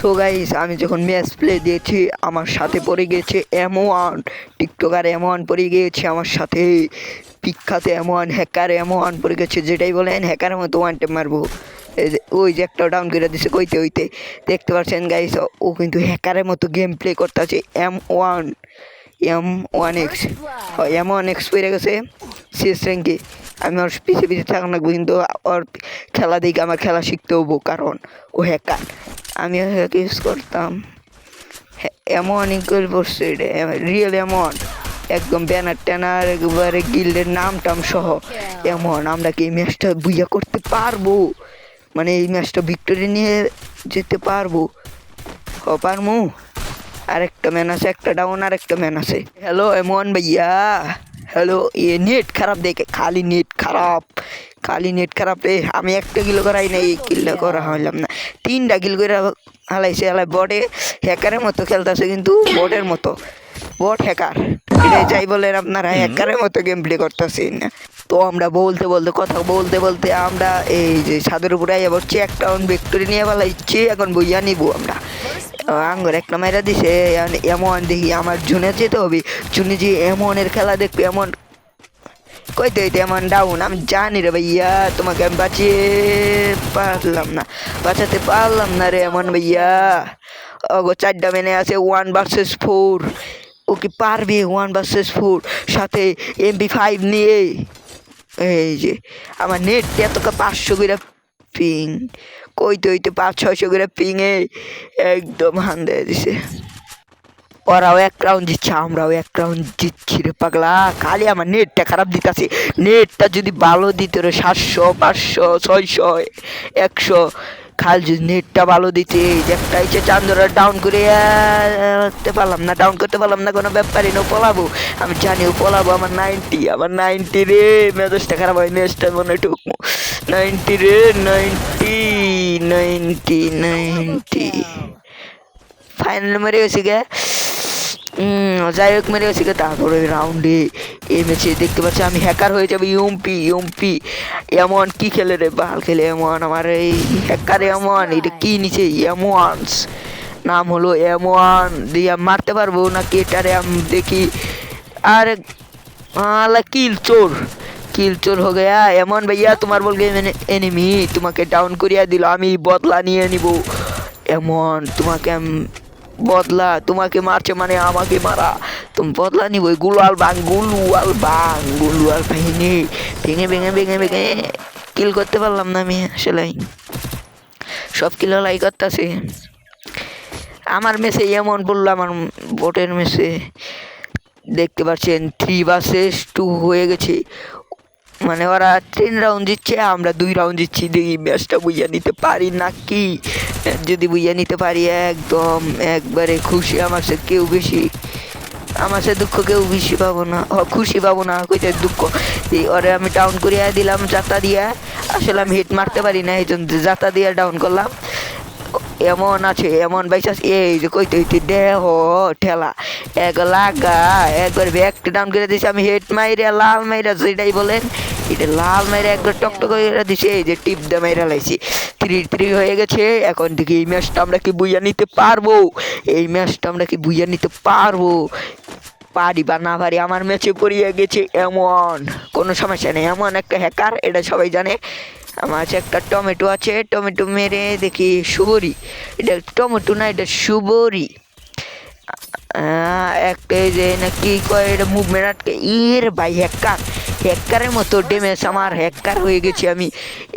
So guys আমি যখন match play দিয়েছি, আমার সাথে পড়ে গিয়েছে এমন টিকটকার এমন পড়ে গিয়েছে, আমার সাথে বিখ্যাত এমন হ্যাকার এমন পড়ে গেছে যেটাই বলেন হ্যাকারের মতো ওয়ান টেপ মারবো। ওই যে একটা ডাউন করে দিছে, কইতে হইতে দেখতে পাচ্ছেন গাইস ও কিন্তু হ্যাকারের মতো গেম প্লে করতে আছে M one M one X M one X পড়ে গেছে, শেষ র্যাঙ্কে আমি ওর পিছিয়ে পিছিয়ে থাকা লাগবো কিন্তু ওর খেলা দেখে আমার খেলা শিখতে হব কারণ ও হ্যাকার আমি হ্যাক ইউজ করতাম। এমন ইকুয়াল পড়ছে রিয়েল এমন। একদম ব্যানার ট্যানার একবারে গিল্ডের নাম টাম সহ। এমন আমরা কি এই ম্যাচটা বুইয়া করতে পারব? মানে এই ম্যাচটা ভিক্টোরি নিয়ে যেতে পারব? হ পারমু। আরেকটা ম্যান আছে একটা ডাউন আর একটা ম্যান আছে হ্যালো এমন ভাইয়া। হ্যালো এ নেট খারাপ দেখে খালি নেট খারাপ খালি নেট খারাপ রে আমি একটা কিলো করাই নাই এই কিলটা করা হইলাম না। তিনটা কিল করে হালাইছে হালাই বটে হ্যাকারের মতো খেলতেছে কিন্তু বটের মতো বট হ্যাকার। এটাই যাই বলেন আপনারা হ্যাকারের মতো গেম প্লে করতেছেন তো আমরা বলতে বলতে কথা বলতে বলতে আমরা এই যে ছাদের উপরে আইয়া বসছি একটা ভিক্টোরি নিয়ে পালাইছি এখন বইয়া নিবো আমরা। আঙ্গর একটা মেয়েরা দিছে, এমন দেখি আমার জুনে যেতে হবে। জুনে যে এমনের খেলা দেখবে, এমন কইতে হইতে এমন ডাউন আমি জানি রে ভাইয়া, তোমাকে আমি বাঁচিয়ে পারলাম না, বাঁচাতে পারলাম না রে এমন ভাইয়া। ওগো, চারটা মেনে আছে ওয়ান ভার্সেস ফোর ও কি পারবে ওয়ান ভার্সেস ফোর সাথে এমবি ফাইভ নিয়ে। এই যে, আমার নেট এত পাঁচশো করে পিং কইতে হইতে পাঁচ, ছয়শো করে পিঙে একদম হান দিয়ে দিছে। ওরাও এক রাউন্ড জিতছে, আমরাও এক রাউন্ড জিতছি রে পাগলা। খালি আমার নেটটা খারাপ দিতেছে। নেটটা যদি ভালো দিত রে, সাতশো, পাঁচশো, ছয়শো, একশো। খাল যদি নেটটা ভালো দিতে একটা ইচ্ছে চান্দরা ডাউন করে করতে পারলাম না ডাউন করতে পারলাম না, কোনো ব্যাপারই না, পলাবো। আমি জানি ও পলাবো, আমার নাইনটি আমার নাইনটি রে। মেজাজটা খারাপ হয় নেক্সটটা মনে ঠুকমো নাইনটি রে নাইনটি নাইনটি নাইনটি ফাইনাল মেরে গেছি গে যাই হোক মেরে গেছি তারপরে রাউন্ডে এই ম্যাচে দেখতে পাচ্ছি আমি হ্যাকার হয়ে যাবে ইউমপি ইউমপি এমন কি খেলে রে বাল খেলে এমন আমার এই হ্যাকার এমন এটা কি নিচে? এমনস নাম হলো এমন দিয়ে মারতে পারব নাকি? এটারে আমি দেখি। আর আলা কিল চোর। কিল চোর হো গয়া। এমন ভাইয়া তোমার বল গেম এনিমি তোমাকে ডাউন করিয়া দিল, আমি বদলা নিয়ে নিব। এমন তোমাকে বদলা, তোমাকে মারছে মানে আমাকে মারা। তুমি বদলা নিব গুলাল বাং গুলুয়াল বাং গুলুয়াল ভেঙে ভেঙে ভেঙে ভেঙে ভেঙে কিল করতে পারলাম না আমি আসলে। সব কিলো লাই করতেছে। আমার মেসে এমন বলল, আমার বোটের মেসে দেখতে পাচ্ছেন থ্রি ভার্সেস টু হয়ে গেছে। মানে ওরা তিন রাউন্ড জিতছে, আমরা দুই রাউন্ড জিতছি, দেখি ম্যাচটা বুঝিয়ে নিতে পারি নাকি? যদি বুঝিয়ে নিতে পারি, একদম একবারে খুশি আমার সাথে, কেউ বেশি, আমার সাথে দুঃখ কেউ বেশি পাবো না। খুশি পাবো না, কইতে দুঃখ। এই ওরে আমি ডাউন করিয়া দিলাম যাতা দিয়া। আসলে আমি হিট মারতে পারি না এই জন্য যাতা দিয়া ডাউন করলাম। এমন আছে, এমন বাইসাস এই যে কইতে হইতে দেহ, ঠেলা। এক লাগা একবার ব্যাগ ডাউন করে দিছে, আমি হেড মাইরে, লাল মাইরা যেটাই বলেন, এটা লাল মাইরা একবার টকটক করে দিছে, এই যে টিপ দিয়ে মাইরা লাইছি। থ্রি থ্রি হয়ে গেছে, এখন থেকে এই ম্যাচটা আমরা কি বুইয়া নিতে পারব? এই ম্যাচটা আমরা কি বুইয়া নিতে পারব? পারি বা না পারি, আমার ম্যাচে পড়িয়ে গেছে এমন, কোনো সমস্যা নেই, এমন একটা হ্যাকার এটা সবাই জানে। আমার কাছে একটা টমেটো আছে, টমেটো মেরে দেখি সুবরি। এটা টমেটো না, এটা সুবরি। একটা যে নাকি কয় এটা মুভমেন্ট হ্যাকারের মতো ড্যামেজ আমার হ্যাকার হয়ে গেছি আমি।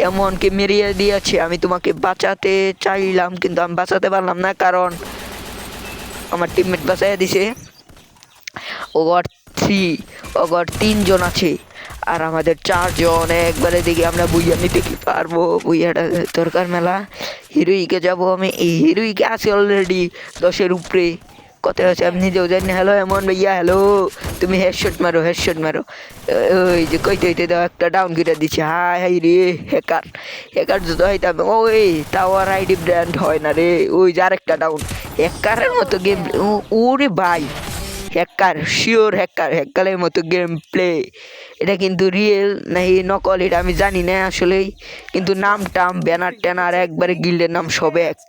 এমনকি মেরিয়ে দিয়েছে। আমি তোমাকে বাঁচাতে চাইলাম, কিন্তু আমি বাঁচাতে পারলাম না, কারণ আমার টিমমেট বাঁচাইয়া দিছে। ওগর থ্রি ওগর তিনজন আছে। আর আমাদের চারজন, একবারে দেখি আমরা বুইয়া নিতে কি পারব। বুইয়াটা দরকার মেলা। হিরোইকে যাব আমি। এই হিরোইকে আছি অলরেডি দশের উপরে। কত আছে? আমি নিজেও জানি হ্যালো এমন ভাইয়া, হ্যালো, তুমি হেডশট মারো হেডশট মারো। ওই যে কইতে হইতে দাও, একটা ডাউন করে দিচ্ছে হাই হাই রে হ্যাকার হ্যাকার যত হইতাম, ওই টাওয়ার আইডি ব্র্যান্ড হয় না রে, ওই যে আরেকটা ডাউন হ্যাকারের মতো গেম ওরে ভাই হ্যাকার শিওর হ্যাকার হ্যাকারের মতো গেম প্লে এটা কিন্তু রিয়েল নাকি নকল, এটা আমি জানি না আসলেই, কিন্তু নাম টাম ব্যানার ট্যানার একবারে গিল্ডের নাম সব এক।